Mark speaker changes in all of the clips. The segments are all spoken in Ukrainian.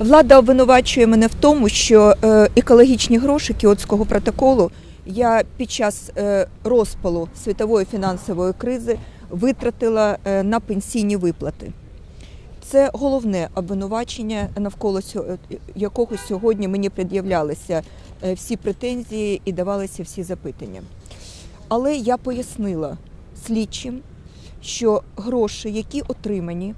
Speaker 1: Влада обвинувачує мене в тому, що е, екологічні гроші Кіотського протоколу я під час е, розпалу світової фінансової кризи витратила е, на пенсійні виплати. Це головне обвинувачення, навколо якого сьогодні мені пред'являлися всі претензії і давалися всі запитання. Але я пояснила слідчим, що гроші, які отримані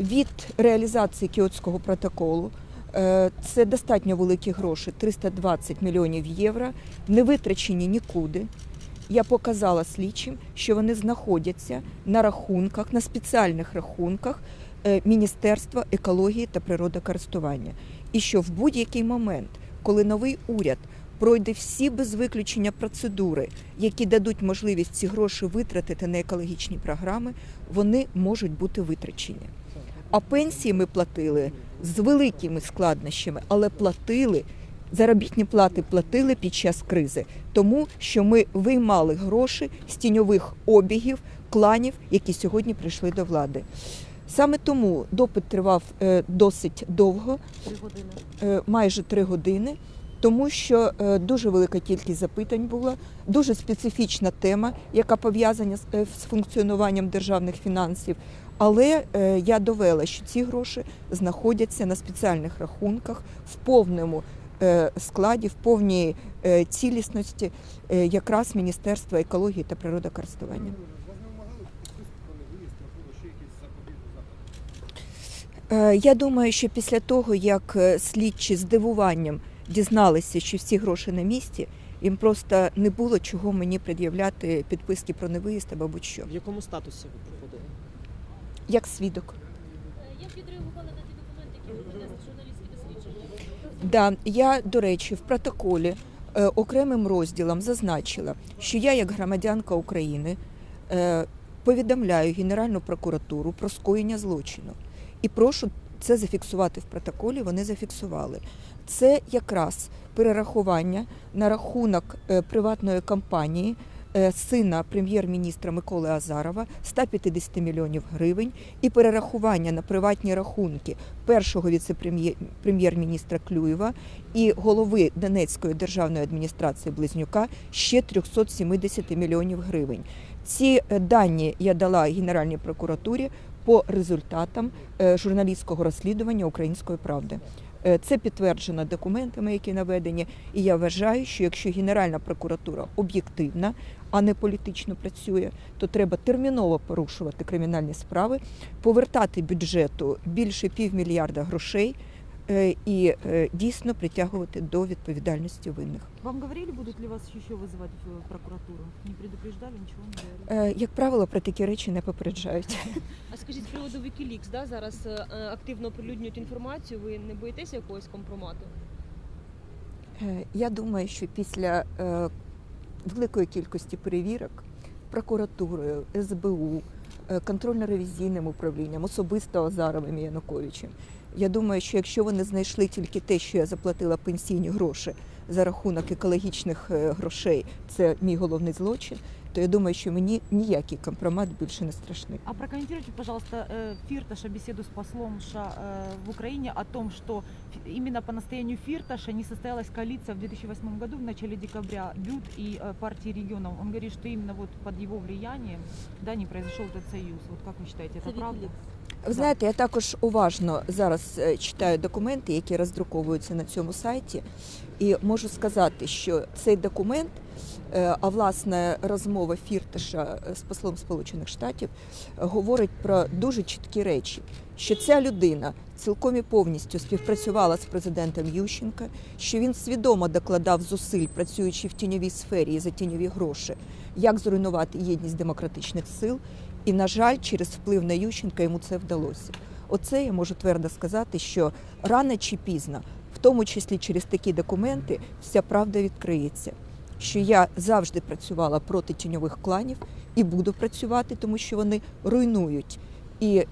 Speaker 1: від реалізації Кіотського протоколу, е, це достатньо великі гроші 320 мільйонів євро, не витрачені нікуди. Я показала слідчим, що вони знаходяться на рахунках, на спеціальних рахунках е, Міністерства екології та природокористування. І що в будь-який момент, коли новий уряд пройде всі без виключення процедури, які дадуть можливість ці гроші витратити на екологічні програми, вони можуть бути витрачені. А пенсії ми платили з великими складнощами, але платили. Заробітні плати платили під час кризи, тому що ми виймали гроші з тіньових обігів, кланів, які сьогодні прийшли до влади. Саме тому допит тривав е, досить довго, е, майже три години, тому що е, дуже велика кількість запитань була, дуже специфічна тема, яка пов'язана з, е, функціонуванням державних фінансів. Але е, я довела, що ці гроші знаходяться на спеціальних рахунках в повному складі, в повній цілісності якраз Міністерства екології та природокористування. Я думаю, що після того, як слідчі з дивуванням дізналися, що всі гроші на місці, їм просто не було чого мені пред'являти підписки про невиїзд або будь-що.
Speaker 2: В якому статусі ви приходили?
Speaker 1: Як свідок.
Speaker 3: Як відреагували на ті документи, які ви принесли журналістські дослідження?
Speaker 1: Да, я, до речі, в протоколі е, окремим розділом зазначила, що я, як громадянка України, е, повідомляю Генеральну прокуратуру про скоєння злочину і прошу це зафіксувати в протоколі. Вони зафіксували. Це якраз перерахування на рахунок е, приватної компанії. е, Сина прем'єр-міністра Миколи Азарова 150 мільйонів гривень і перерахування на приватні рахунки першого віце-прем'єр-міністра Клюєва і голови Донецької державної адміністрації Близнюка ще 370 мільйонів гривень. Ці е, дані я дала Генеральній прокуратурі по результатам е, журналістського розслідування Української правди. Е, Це підтверджено документами, які наведені, і я вважаю, що якщо Генеральна прокуратура об'єктивна, а не політично працює, то треба терміново порушувати кримінальні справи, повертати бюджету більше півмільярда грошей і е, дійсно притягувати до відповідальності винних.
Speaker 4: Вам говорили, будут ли вас еще вызывать в прокуратуру? Не предупреждали, ничего не говорили?
Speaker 1: Е, Як правило, про такі речі не попереджають.
Speaker 3: А скажіть, з приводу Wikileaks, да, зараз е, е, активно оприлюднюють інформацію, ви не боїтеся якогось компромату?
Speaker 1: Е, Я думаю, що після е, великої кількості перевірок прокуратурою, СБУ, е, контрольно-ревізійним управлінням, особисто Азаровим і Януковичем, я думаю, що якщо вони знайшли тільки те, що я заплатила пенсійні гроші за рахунок екологічних е, грошей, це мій головний злочин, то я думаю, що мені ніякий компромат більше не страшний.
Speaker 4: А прокомментируйте, пожалуйста, э, Фирташа беседу с послом США э, в Украине о том, что фи- именно по настоянию Фирташа не состоялась коалиция в 2008 году, в начале декабря, БЮТ и э, партии регионов. Он говорит, что именно вот под его влиянием да, не произошел этот союз. Вот как вы считаете, это правда?
Speaker 1: Ви знаєте, я також уважно зараз е, читаю документи, які роздруковуються на цьому сайті, і можу сказати, що цей документ, е, а власне розмова Фірташа е, з послом Сполучених Штатів говорить про дуже чіткі речі, що ця людина цілком і повністю співпрацювала з президентом Ющенка, що він свідомо докладав зусиль, працюючи в тіньовій сфері і за тіньові гроші, як зруйнувати єдність демократичних сил. І, на жаль, через вплив на Ющенка йому це вдалося. Оце я можу твердо сказати, що рано чи пізно, в тому числі через такі документи, вся правда відкриється. Що я завжди працювала проти тіньових кланів і буду працювати, тому що вони руйнують і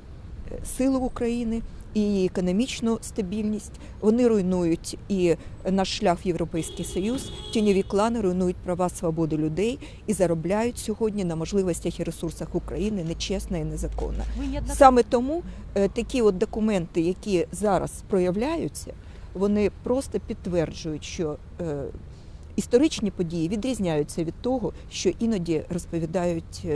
Speaker 1: силу України, і економічну стабільність. Вони руйнують і наш шлях в Європейський Союз. Тіньові клани руйнують права свободи людей і заробляють сьогодні на можливостях і ресурсах України нечесно і незаконно. Саме тому е, такі от документи, які зараз проявляються, вони просто підтверджують, що е, історичні події відрізняються від того, що іноді розповідають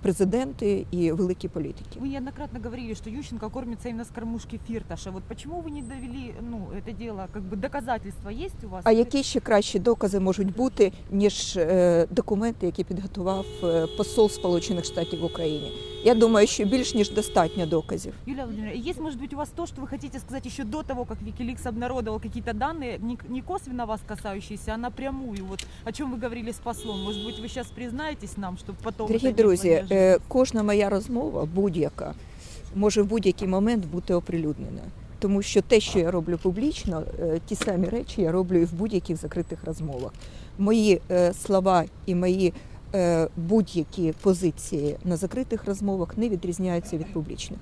Speaker 1: е, президенти і великі політики.
Speaker 4: Вы неоднократно говорили, что Ющенко кормится именно с кормушки Фирташа. Вот почему вы не довели, ну, это дело, как бы доказательства есть у вас?
Speaker 1: А які ще кращі докази можуть бути ніж е, документи, які підготував е, посол Сполучених Штатів в Україні? Я думаю, що більш ніж достатньо доказів.
Speaker 4: Юлия Владимировна, есть, может быть, у вас то, что вы хотите сказать еще до того, как Wikileaks обнародовал какие-то данные, не, не косвенно вас касающиеся, а напрямую, вот о чем вы говорили с послом? Может быть, вы сейчас признаетесь нам, чтобы потом...
Speaker 1: Дорогі
Speaker 4: это не
Speaker 1: друзі,
Speaker 4: было неожиданно?
Speaker 1: е, кожна моя розмова, будь-яка, може в будь-який момент бути оприлюднена. Тому що те, що я роблю публічно, е, ті самі речі я роблю і в будь-яких закритих розмовах. Мої е, слова і мої е, будь-які позиції на закритих розмовах не відрізняються від публічних.